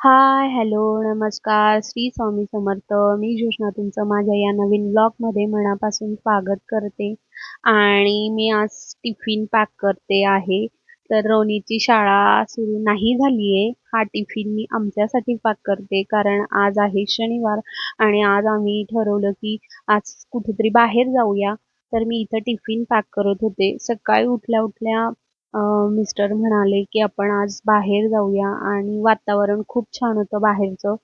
हाय, hello, नमस्कार, श्री स्वामी समर्थ. मी ज्योत्स्ना तुमचं माझ्या या नवीन ब्लॉगमध्ये मनापासून स्वागत करते आणि मी आज टिफिन पॅक करते आहे. तर रोनीची शाळा सुरू नाही झाली आहे. हा टिफिन मी आमच्यासाठी पॅक करते कारण आज आहे शनिवार आणि आज आम्ही ठरवलं की आज कुठेतरी बाहेर जाऊया. तर मी इथं टिफिन पॅक करत होते. सकाळी उठल्या उठल्या मिस्टर म्हणाले की आपण आज बाहेर जाऊया आणि वातावरण खूप छान होतं बाहेरचं.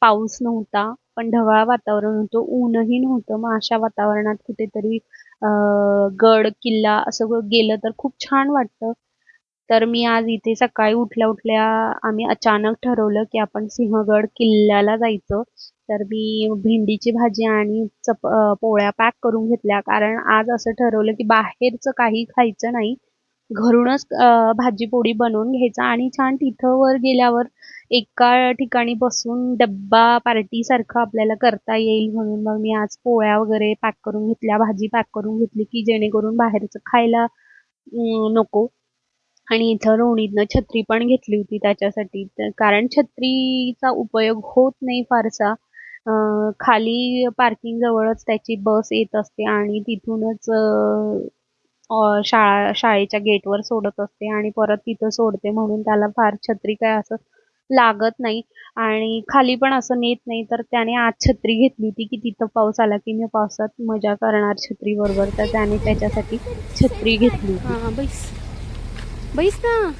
पाऊस नव्हता पण ढगाळ वातावरण होतं ऊनही नव्हतं. मग अशा वातावरणात कुठेतरी गड किल्ला असं गेलं तर खूप छान वाटतं. तर मी आज इथे सकाळी उठल्या उठल्या आम्ही अचानक ठरवलं की आपण सिंहगड किल्ल्याला जायचं. तर मी भेंडीची भाजी आणि चप पोळ्या पॅक करून घेतल्या. कारण आज असं ठरवलं की बाहेरचं काही खायचं नाही. घरूनच भाजी पोळी बनवून घ्यायचा आणि छान तिथं वर गेल्यावर एका ठिकाणी बसून डब्बा पार्टीसारखं आपल्याला करता येईल म्हणून मग मी आज पोळ्या वगैरे पॅक करून घेतल्या भाजी पॅक करून घेतली की जेणेकरून बाहेरचं खायला नको. आणि इथं रोहिणीनं छत्री पण घेतली होती त्याच्यासाठी. कारण छत्रीचा उपयोग होत नाही फारसा. खाली पार्किंग जवळच त्याची बस येत असते आणि तिथूनच शाळा शाळेच्या गेटवर सोडत असते आणि परत तिथं सोडते म्हणून त्याला फार छत्री काय असं लागत नाही. आणि खाली पण असं नेत नाही तर त्याने आज छत्री घेतली होती की तिथं पाऊस आला की मी पावसात मजा करणार छत्री बरोबर तर त्याने त्याच्यासाठी छत्री घेतली बैस. बैस ना.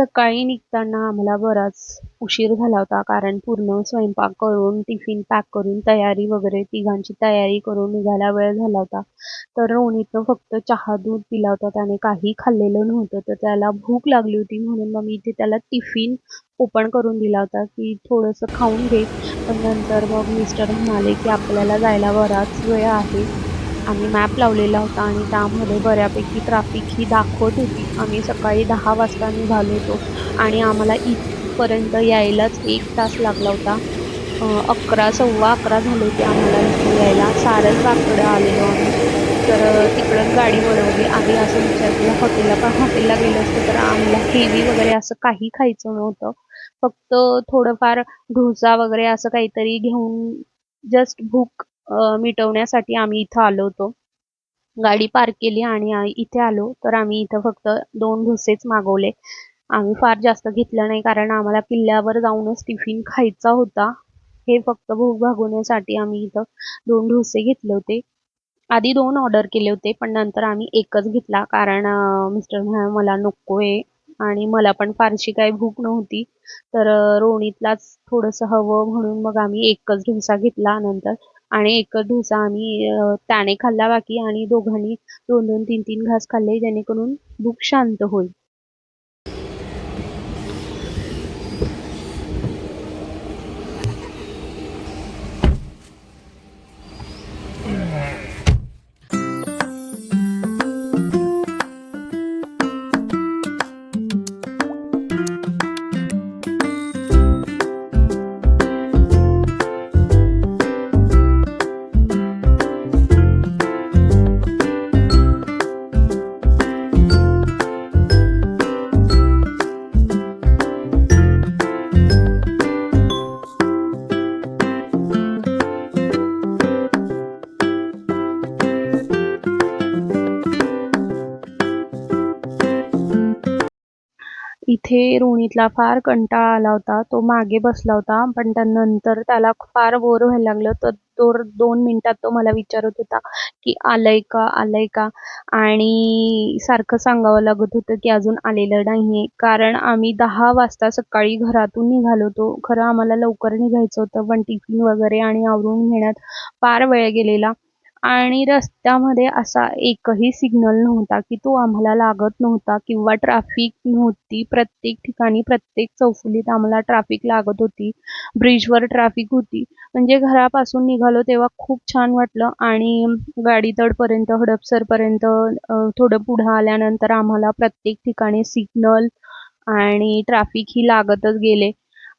सकाळी निघताना आम्हाला बराच उशीर झाला होता कारण पूर्ण स्वयंपाक करून टिफिन पॅक करून तयारी वगैरे तिघांची तयारी करून निघायला वेळ झाला होता. तर रोहितनं फक्त चहा दूध पिला होता. त्याने काही खाल्लेलं नव्हतं तर त्याला भूक लागली होती म्हणून मग मी इथे त्याला टिफिन ओपन करून दिला होता की थोडंसं खाऊन घे. पण नंतर मग मिस्टर म्हणाले की आपल्याला जायला बराच वेळ आहे. आम्ही मॅप लावलेला होता आणि त्यामध्ये बऱ्यापैकी ट्राफिक ही दाखवत होती. आम्ही सकाळी दहा वाजता निघालो होतो आणि आम्हाला इथपर्यंत यायलाच एक तास लागला होता. अकरा सव्वा अकरा झाले होते आम्हाला इथे यायला. सारसबागकडे आलेलो आम्ही. तर तिकडंच गाडी वळवली. आम्ही असं विचार केला हॉटेलला पण हॉटेलला गेलो असतो तर आम्हाला हेवी वगैरे असं काही खायचं नव्हतं. फक्त थोडंफार डोसा वगैरे असं काहीतरी घेऊन जस्ट भूक मिटवण्यासाठी आम्ही इथं आलो होतो. गाडी पार्क केली आणि इथे आलो. तर आम्ही इथं फक्त दोन डोसेच मागवले. आम्ही फार जास्त घेतलं नाही कारण आम्हाला किल्ल्यावर जाऊनच टिफिन खायचा होता. हे फक्त भूक भागवण्यासाठी आम्ही इथं दोन डोसे घेतले होते. आधी दोन ऑर्डर केले होते पण नंतर आम्ही एकच घेतला कारण मिस्टर मला नको आहे. आणि मला पण फारशी काही भूक नव्हती. तर रोणीतलाच थोडंसं हवं म्हणून मग आम्ही एकच डोसा घेतला. नंतर आणि एक ढोसा आम्ही त्याने खाल्ला बाकी आणि दोघांनी दोन दोन तीन तीन घास खाल्ले जेणेकरून भूक शांत होईल. तिथे रोणीतला फार कंटाळा आला होता. तो मागे बसला होता पण त्यानंतर त्याला फार बोर व्हायला लागलं. तर तो दोन मिनिटात तो मला विचारत होता की आलंय का आलंय का? आणि सारखं सांगावं लागत होतं की अजून आलेलं नाही कारण आम्ही दहा वाजता सकाळी घरातून निघालो होतो. खरं आम्हाला लवकर निघायचं होतं. पण टिफिन वगैरे आणि आवरून घेण्यात फार वेळ गेलेला. आणि रस्त्यामध्ये असा एकही सिग्नल नव्हता की तो आम्हाला लागत नव्हता किंवा ट्रॅफिक नव्हती. प्रत्येक ठिकाणी प्रत्येक चौफुलीत आम्हाला ट्रॅफिक लागत होती. ब्रिजवर ट्रॅफिक होती. म्हणजे घरापासून निघालो तेव्हा खूप छान वाटलं आणि गाडी तडपर्यंत हडपसरपर्यंत थोडं पुढं आल्यानंतर आम्हाला प्रत्येक ठिकाणी सिग्नल आणि ट्रॅफिक ही लागतच गेले.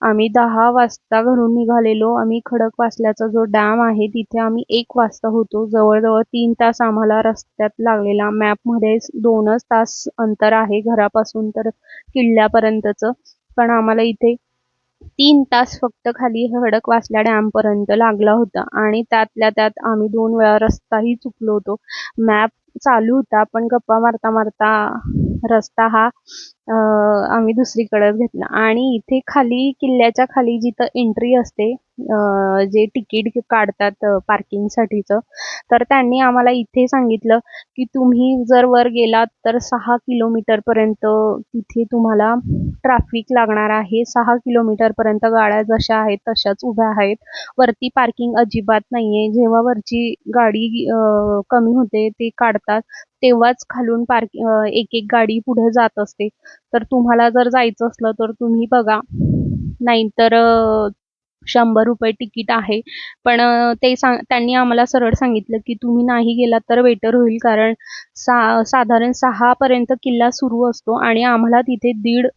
आम्ही दहा वाजता घरून निघालेलो. आम्ही खडकवासल्याचा जो डॅम आहे तिथे आम्ही एक वाजता होतो. जवळजवळ तीन तास आम्हाला रस्त्यात लागलेला मॅपमध्ये दोनच तास अंतर आहे घरापासून तर किल्ल्यापर्यंतचं. पण आम्हाला इथे तीन तास फक्त खाली खडकवासला डॅमपर्यंत लागला होता. आणि त्यातल्या त्यात आम्ही दोन वेळा रस्ताही चुकलो होतो. मॅप चालू होता पण गप्पा मारता मारता रस्ता हा आम्ही दुसरीकडेच घेतला. आणि इथे खाली किल्ल्याच्या खाली जिथं एंट्री असते जे तिकीट काढतात पार्किंगसाठीचं तर त्यांनी आम्हाला इथे सांगितलं की तुम्ही जर वर गेलात तर सहा किलोमीटरपर्यंत तिथे तुम्हाला ट्रॅफिक लागणार आहे. सहा किलोमीटरपर्यंत गाड्या जशा आहेत तशाच उभ्या आहेत. वरती पार्किंग अजिबात नाहीये. जेव्हा वरची गाडी कमी होते ते काढतात. तेव्हाच खालून पार्क एक एक गाडी पुढे जात असते. तर तुम्हाला जर जायचं असलं तर तुम्ही बघा. नाहीतर शंभर रुपये तिकीट आहे. पण ते सांग त्यांनी आम्हाला सरळ सांगितलं की तुम्ही नाही गेलात तर बेटर होईल कारण सा साधारण सहापर्यंत किल्ला सुरू असतो आणि आम्हाला तिथे दीड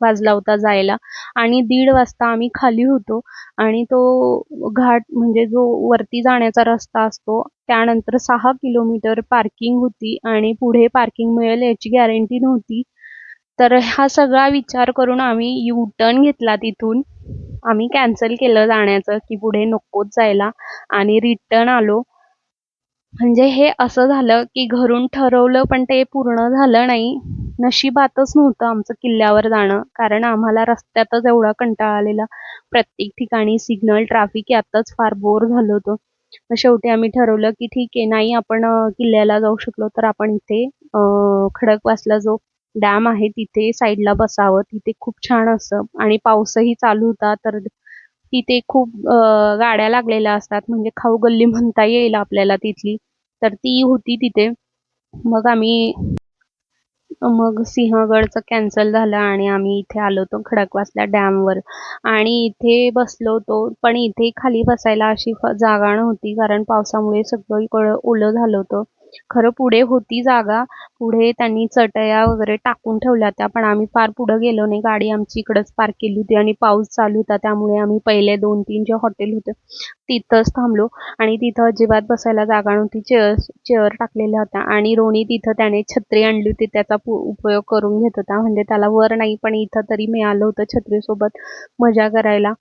वाजला होता जायला. आणि दीड वाजता आम्ही खाली होतो आणि तो घाट म्हणजे जो वरती जाण्याचा रस्ता असतो त्यानंतर सहा किलोमीटर पार्किंग होती आणि पुढे पार्किंग मिळेल याची गॅरंटी नव्हती. तर हा सगळा विचार करून आम्ही यू टर्न घेतला तिथून. आम्ही कॅन्सल केलं जाण्याचं की पुढे नकोच जायला आणि रिटर्न आलो. म्हणजे हे असं झालं की घरून ठरवलं पण ते पूर्ण झालं नाही. नशिबातच नव्हतं आमचं किल्ल्यावर जाणं. कारण आम्हाला रस्त्यातच एवढा कंटाळा आलेला. प्रत्येक ठिकाणी सिग्नल ट्रॅफिक यातच फार बोर झालो होतो. मग शेवटी आम्ही ठरवलं की ठीक आहे नाही आपण किल्ल्याला जाऊ शकलो तर आपण इथे खडकवासला जो डॅम आहे तिथे साईडला बसावं तिथे खूप छान असं. आणि पाऊसही चालू होता तर तिथे खूप गाड्या लागलेल्या असतात. म्हणजे खाऊ गल्ली म्हणता येईल आपल्याला तिथली. तर ती होती तिथे. मग आम्ही मग सिंहगडचं कॅन्सल झालं आणि आम्ही इथे आलो होतो खडकवासला डॅमवर. आणि इथे बसलो होतो पण इथे खाली बसायला अशी जागा नव्हती कारण पावसामुळे सगळीकडं ओलं झालं होतं. खरं पुढे होती जागा पुढे त्यांनी चटया वगैरे टाकून ठेवल्या होत्या पण आम्ही फार पुढे गेलो नाही. गाडी आमची इकडंच पार्क केली होती आणि पाऊस चालू होता त्यामुळे आम्ही पहिले दोन तीन जे हॉटेल होते तिथंच थांबलो. आणि तिथं अजिबात बसायला जागा नव्हती चेअर चेअर टाकलेल्या होत्या. आणि रोणी तिथं त्याने छत्री आणली होती त्याचा उपयोग करून घेत होता. म्हणजे त्याला वर नाही पण इथं तरी मिळालं होतं छत्रीसोबत मजा करायला.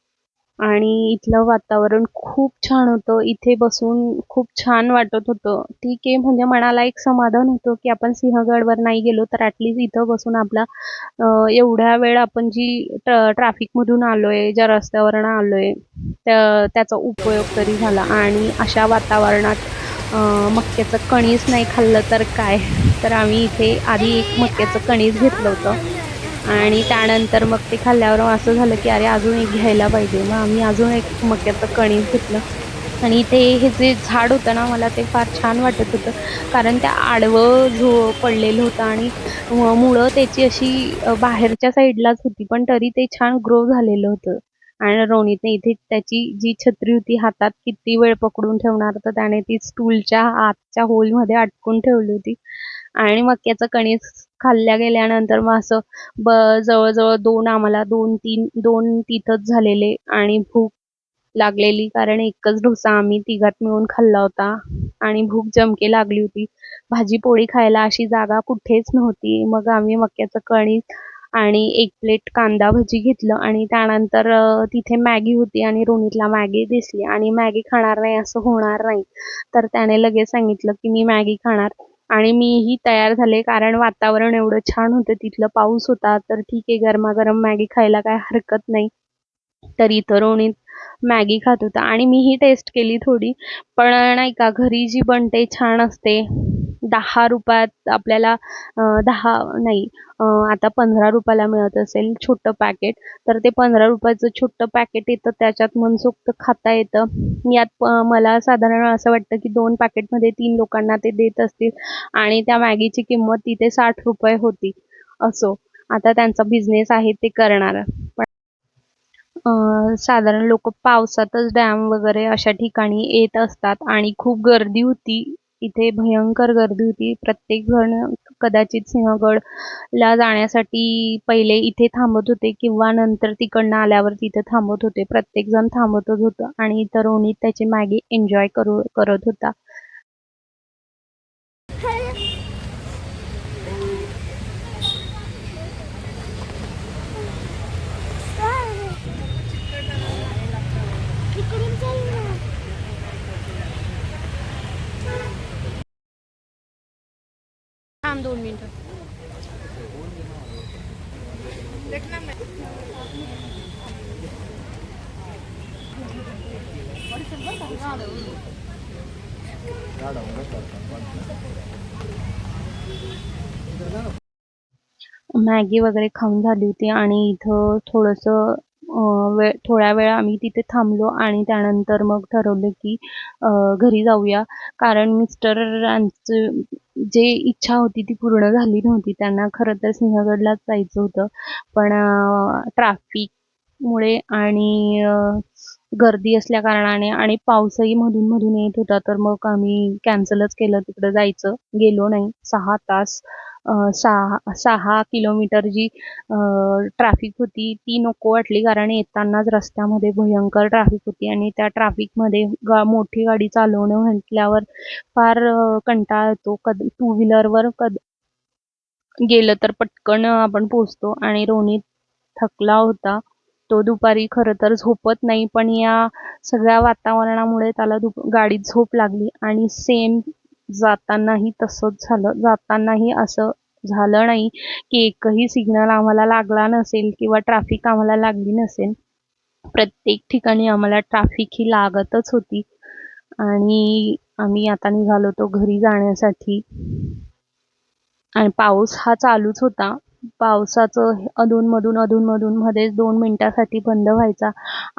आणि इथलं वातावरण खूप छान होतं. इथे बसून खूप छान वाटत होतं. ठीक आहे म्हणजे मनाला एक समाधान होतं की आपण सिंहगडवर नाही गेलो तर ॲटलिस्ट इथं बसून आपला एवढ्या वेळ आपण जी ट्र ट्रॅफिकमधून आहे ज्या रस्त्यावरनं आहे त्या त्याचा उपयोग तरी झाला. आणि अशा वातावरणात मक्याचं कणीस नाही खाल्लं तर काय? तर आम्ही इथे आधी एक मक्याचं कणीस घेतलं होतं. आणि त्यानंतर मग ते खाल्ल्यावर असं झालं की अरे अजून एक घ्यायला पाहिजे. मग आम्ही अजून एक मक्याचं कणीस घेतलं. आणि ते हे जे झाड होतं ना मला ते फार छान वाटत होतं. कारण त्या आडवं झो पडलेलं होतं आणि मुळं त्याची अशी बाहेरच्या साईडलाच होती. पण तरी ते छान ग्रो झालेलं होतं. आणि रोनीतने इथे त्याची जी छत्री होती हातात किती वेळ पकडून ठेवणार तर त्याने ती स्टूलच्या आतच्या होलमध्ये अटकून ठेवली होती. आणि मक्याचं कणीस खाल्ल्या गेल्यानंतर मग असं ब जवळजवळ दोन आम्हाला दोन तीन दोन तिथंच झालेले आणि भूक लागलेली. कारण एकच डोसा आम्ही तिघात मिळून खाल्ला होता आणि भूक जमके लागली होती. भाजी पोळी खायला अशी जागा कुठेच नव्हती. मग आम्ही मक्याचं कणी आणि एक प्लेट कांदा भजी घेतलं आणि त्यानंतर तिथे मॅगी होती आणि रोनीतला मॅगी दिसली. आणि मॅगी खाणार नाही असं होणार नाही. तर त्याने लगेच सांगितलं की मी मॅगी खाणार. आणि मीही तयार झाले. कारण वातावरण एवढं छान होतं. तिथलं पाऊस होता तर ठीक आहे गरमागरम मॅगी खायला काय हरकत नाही. तर इथं रोहित मॅगी खात होता. आणि मीही टेस्ट केली थोडी. पण नाही का घरी जी बनते छान असते. दहा रुपयात आपल्याला दहा नाही आता पंधरा रुपयाला मिळत असेल छोटं पॅकेट तर ते पंधरा रुपयाचं छोटं पॅकेट येतं त्याच्यात मनसोक्त खाता येतं. यात प- मला साधारण असं वाटतं की दोन पॅकेटमध्ये तीन लोकांना ते देत असतील आणि त्या मॅगीची किंमत तिथे साठ रुपये होती असो. आता त्यांचा बिझनेस आहे ते करणार. पण साधारण लोक पावसातच डॅम वगैरे अशा ठिकाणी येत असतात आणि खूप गर्दी होती इथे भयंकर गर्दी होती. प्रत्येक जण कदाचित सिंहगडला जाण्यासाठी पहिले इथे थांबत होते किंवा नंतर तिकडनं आल्यावर तिथे थांबत होते. प्रत्येक जण थांबतच होतं आणि इतर रोहित त्याची मॅगी एन्जॉय करू करत होता इकडून चल ना थांब दोन मिनिटं. मॅगी वगैरे खाऊन झाली होती आणि इथं थोडंसं वेळ थोड्या वेळ आम्ही तिथे थांबलो आणि त्यानंतर मग ठरवलं की घरी जाऊया. कारण मिस्टरांचं जे इच्छा होती ती पूर्ण झाली नव्हती. त्यांना खरं तर सिंहगडलाच जायचं होतं. पण ट्रॅफिकमुळे आणि गर्दी असल्या कारणाने आणि पाऊसही मधून मधून येत होता तर मग आम्ही कॅन्सलच केलं. तिकडं जायचं. गेलो नाही. सहा तास सहा सहा किलोमीटर जी ट्रॅफिक होती ती नको वाटली कारण येतानाच रस्त्यामध्ये भयंकर ट्रॅफिक होती आणि त्या ट्रॅफिकमध्ये गा मोठी गाडी चालवणं म्हटल्यावर फार कंटाळा येतो. कद टू व्हीलरवर कद गेलं तर पटकन आपण पोचतो आणि रोनीत थकला होता. तो दुपारी खरं तर झोपत नाही पण या सगळ्या वातावरणामुळे त्याला दुप गाडीत झोप लागली आणि सेम जातानाही तसंच झालं. जातानाही असं झालं नाही की एकही सिग्नल आम्हाला लागला नसेल किंवा ट्रॅफिक आम्हाला लागली नसेल. प्रत्येक ठिकाणी आम्हाला ट्रॅफिक ही लागतच होती. आणि आम्ही आता निघालो होतो घरी जाण्यासाठी. आणि पाऊस हा चालूच होता. पावसाचं अधूनमधून अधूनमधून मध्येच दोन मिनिटासाठी बंद व्हायचा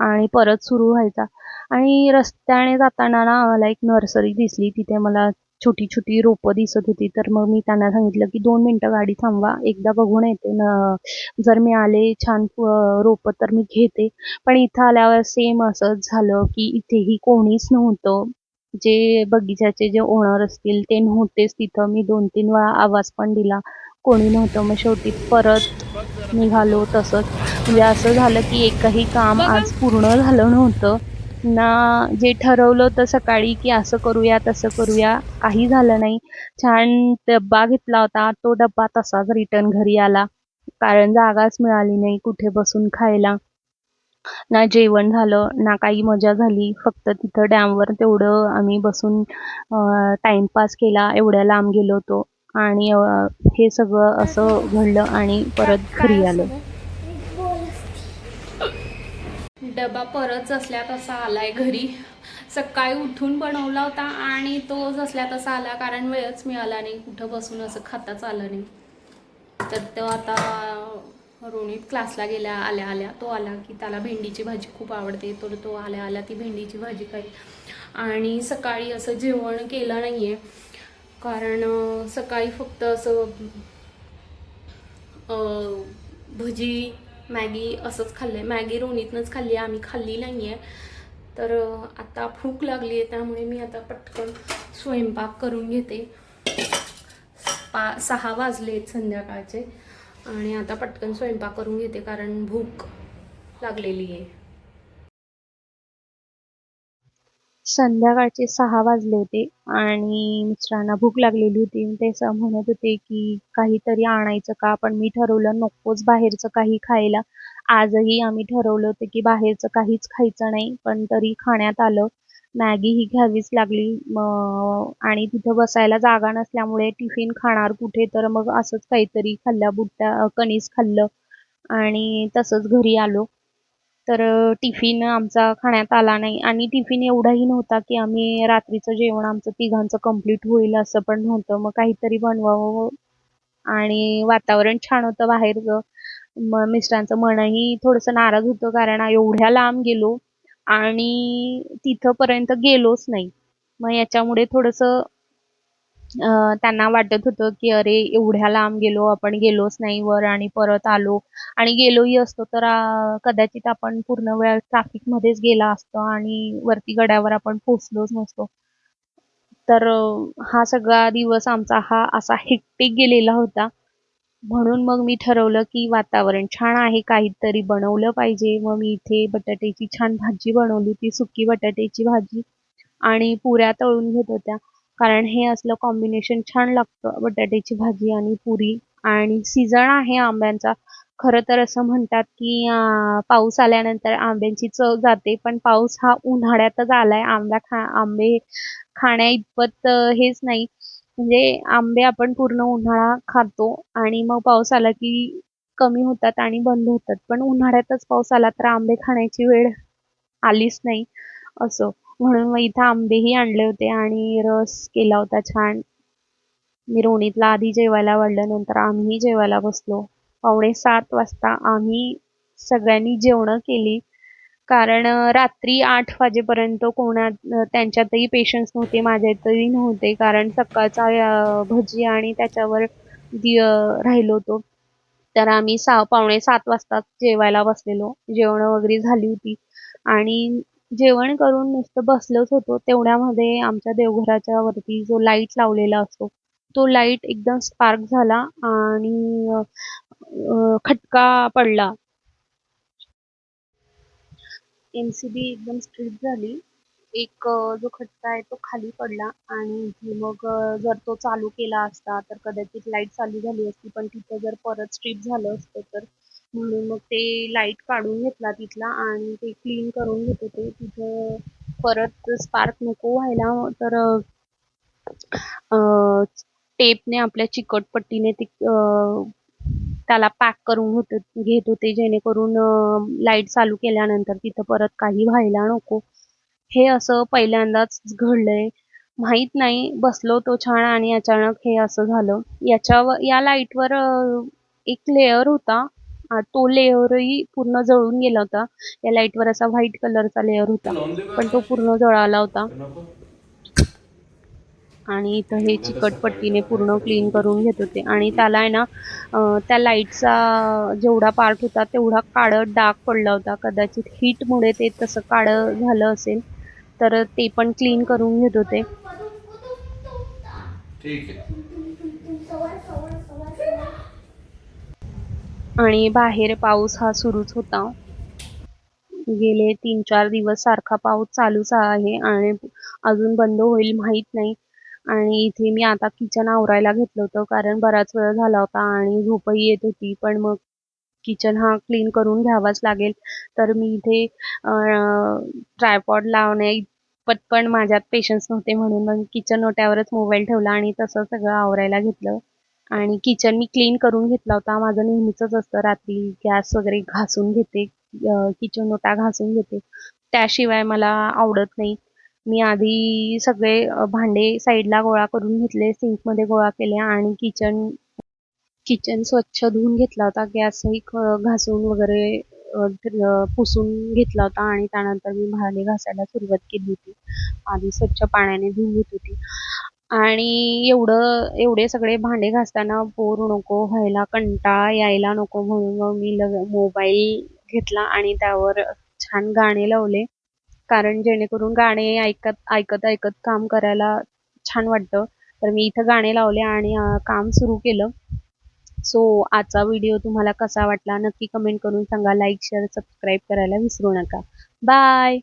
आणि परत सुरू व्हायचा. आणि रस्त्याने जाताना ना आम्हाला एक नर्सरी दिसली. तिथे मला छोटी छोटी रोपं दिसत होती. तर मग मी त्यांना सांगितलं की दोन मिनटं गाडी थांबवा. एकदा बघून येते न. जर मी आले छान रोपं तर मी घेते. पण इथं आल्यावर सेम असंच झालं की इथेही कोणीच नव्हतं. जे बगीचाचे जे ओनर असतील ते नव्हतेच तिथं. मी दोन तीन वेळा आवाज पण दिला. कोणी नव्हतं. मग शेवटी परत निघालो तसंच. म्हणजे असं झालं की एकही काम आज पूर्ण झालं नव्हतं. ना जे ठरवलं होतं सकाळी की असं करूया तसं करूया काही झालं नाही. छान डब्बा घेतला होता. तो डब्बा तसाच रिटर्न घरी आला. कारण जागाच मिळाली नाही कुठे बसून खायला. ना जेवण झालं ना काही मजा झाली. फक्त तिथं डॅमवर तेवढं आम्ही बसून टाइमपास केला. एवढ्या लांब गेलो होतो. आणि हे सगळं असं घडलं आणि परत घरी आलो. डबा परत जसल्या तसा आलाय घरी. सकाळी उठून बनवला होता आणि तो जसल्या तसा आला कारण वेळच मिळाला नाही. कुठं बसून असं खाताच आलं नाही. तर तो आता रोनित क्लासला गेल्या आल्या आल्या. तो आला की त्याला भेंडीची भाजी खूप आवडते. तर तो आल्या आल्या ती भेंडीची भाजी खाईल. आणि सकाळी असं जेवण केलं नाही आहे कारण सकाळी फक्त असं भजी मॅगी असंच खाल्लं आहे मॅगी रोनीतनंच खाल्ली आहे आम्ही खाल्ली नाही आहे तर आता भूक लागली आहे त्यामुळे मी आता पटकन स्वयंपाक करून घेते. पा सहा वाजले आहेत संध्याकाळचे. आणि आता पटकन स्वयंपाक करून घेते कारण भूक लागलेली आहे संध्याकाळचे सहा वाजले होते आणि मिस्टरांना भूक लागलेली होती. ते असं म्हणत होते की काहीतरी आणायचं का? पण मी ठरवलं नकोच बाहेरचं काही खायला. आजही आम्ही ठरवलं होतं की बाहेरचं काहीच खायचं नाही पण तरी खाण्यात आलं. मॅगी ही घ्यावीच लागली. मग आणि तिथं बसायला जागा नसल्यामुळे टिफिन खाणार कुठे? तर मग असंच काहीतरी खाल्ल्या बुट्ट्या कणीस खाल्लं आणि तसंच घरी आलो. तर टिफिन आमचा खाण्यात आला नाही आणि टिफिन एवढाही नव्हता की आम्ही रात्रीचं जेवण आमचं तिघांचं कंप्लीट होईल असं पण नव्हतं. मग काहीतरी बनवावं आणि वातावरण छान होतं बाहेरचं. मग मिस्टरांचं मनही थोडंसं नाराज होतं कारण एवढ्या लांब गेलो आणि तिथंपर्यंत गेलोच नाही. मग याच्यामुळे थोडंसं त्यांना वाटत होतं की अरे एवढ्या लांब गेलो आपण गेलोच नाही वर आणि परत आलो. आणि गेलोही असतो तर कदाचित आपण पूर्ण वेळ ट्रॅफिकमध्येच गेला असतो आणि वरती गड्यावर आपण पोचलोच नसतो. तर हा सगळा दिवस आमचा हा असा हेक्टिक गेलेला होता. म्हणून मग मी ठरवलं की वातावरण छान आहे काहीतरी बनवलं पाहिजे. मग मी इथे बटाट्याची छान भाजी बनवली ती सुकी बटाट्याची भाजी. आणि पुऱ्या तळून घेत होत्या. कारण हे असलं कॉम्बिनेशन छान लागतं. बटाट्याची भाजी आणि पुरी. आणि सीझन आहे आंब्यांचा. खरं तर असं म्हणतात की पाऊस आल्यानंतर आंब्यांची चव जाते. पण पाऊस हा उन्हाळ्यातच आलाय. आंबा खा आंबे खाण्या इतपत हेच नाही. म्हणजे आंबे आपण पूर्ण उन्हाळा खातो. आणि मग पाऊस आला की कमी होतात आणि बंद होतात. पण उन्हाळ्यातच पाऊस आला तर आंबे खाण्याची वेळ आलीच नाही. असं. म्हणून मग इथं आंबेही आणले होते आणि रस केला होता छान. मी रोणीतला आधी जेवायला वाढल्यानंतर आम्ही जेवायला बसलो. पावणे सात वाजता आम्ही सगळ्यांनी जेवणं केली. कारण रात्री आठ वाजेपर्यंत कोणा त्यांच्यातही पेशन्स नव्हते माझ्यातही नव्हते. कारण सकाळचा भजी आणि त्याच्यावर दि राहिलो होतो. तर आम्ही सा पावणे सात वाजताच जेवायला बसलेलो. जेवणं वगैरे झाली होती. आणि जेवण करून नुसतं बसलोच होतो. तेवढ्यामध्ये आमच्या देवघराच्या वरती जो लाइट लावलेला असतो तो लाइट एकदम स्पार्क झाला आणि खटका पडला. एम सी बी एकदम स्ट्रिप झाली. एक जो खटका आहे तो खाली पडला आणि मग जर तो चालू केला असता तर कदाचित लाइट चालू झाली असती पण तिथं जर परत स्ट्रिप झालं असतं तर म्हणून मग ते लाइट काढून घेतला तिथला आणि ते क्लीन करून घेत होते तिथं परत स्पार्क नको व्हायला तर टेपने आपल्या चिकटपट्टीने ते त्याला पॅक करून होते घेत होते जेणेकरून लाइट चालू केल्यानंतर तिथं परत काही व्हायला नको. हे असं पहिल्यांदाच घडलंय. माहीत नाही बसलो तो छान आणि अचानक हे असं झालं. याच्यावर या लाईटवर एक लेअर होता. तो लेअरही पूर्ण जळून गेला होता. या लाईटवर असा व्हाईट कलरचा लेअर होता. पण तो पूर्ण जळाला होता. आणि इथं हे चिकटपट्टीने पूर्ण क्लीन करून घेत होते. आणि त्याला आहे ना त्या लाईटचा जेवढा पार्ट होता तेवढा काळं डाग पडला होता. कदाचित हीटमुळे ते तसं काळं झालं असेल तर ते पण क्लीन करून घेत होते. ठीक आहे. आणि बाहेर पाऊस हा सुरूच होता. गेले तीन चार दिवस सारखा पाऊस चालूच आहे आणि अजून बंद होईल माहीत नाही. आणि इथे मी आता किचन आवरायला घेतलं होतं कारण बराच वेळ झाला होता आणि झोपही येत होती. पण मग किचन हा क्लीन करून घ्यावाच लागेल. तर मी इथे ट्रायपॉड लावण्या इतपत पण माझ्यात पेशन्स नव्हते म्हणून मग किचन ओट्यावरच मोबाईल ठेवला आणि तसं सगळं आवरायला घेतलं. आणि किचन मी क्लीन करून घेतला होता. माझं नेहमीचंच असतं रात्री गॅस वगैरे घासून घेते. किचन ओटा घासून घेते. त्याशिवाय मला आवडत नाही. मी आधी सगळे भांडे साईडला गोळा करून घेतले सिंकमध्ये गोळा केले आणि किचन किचन स्वच्छ धुवून घेतला होता. गॅसही घासून वगैरे पुसून घेतला होता आणि त्यानंतर मी भांडे घासायला सुरुवात केली होती. आधी स्वच्छ पाण्याने धुवून घेत होती. आणि एवढं एवढे सगळे भांडे घासताना बोर नको व्हायला कंटाळा यायला नको म्हणून मग मी लग मोबाईल घेतला आणि त्यावर छान गाणे लावले. कारण जेणेकरून गाणे ऐकत ऐकत ऐकत काम करायला छान वाटतं. तर मी इथं गाणे लावले आणि काम सुरू केलं. सो आजचा व्हिडिओ तुम्हाला कसा वाटला नक्की कमेंट करून सांगा. लाईक शेअर सबस्क्राईब करायला विसरू नका. बाय!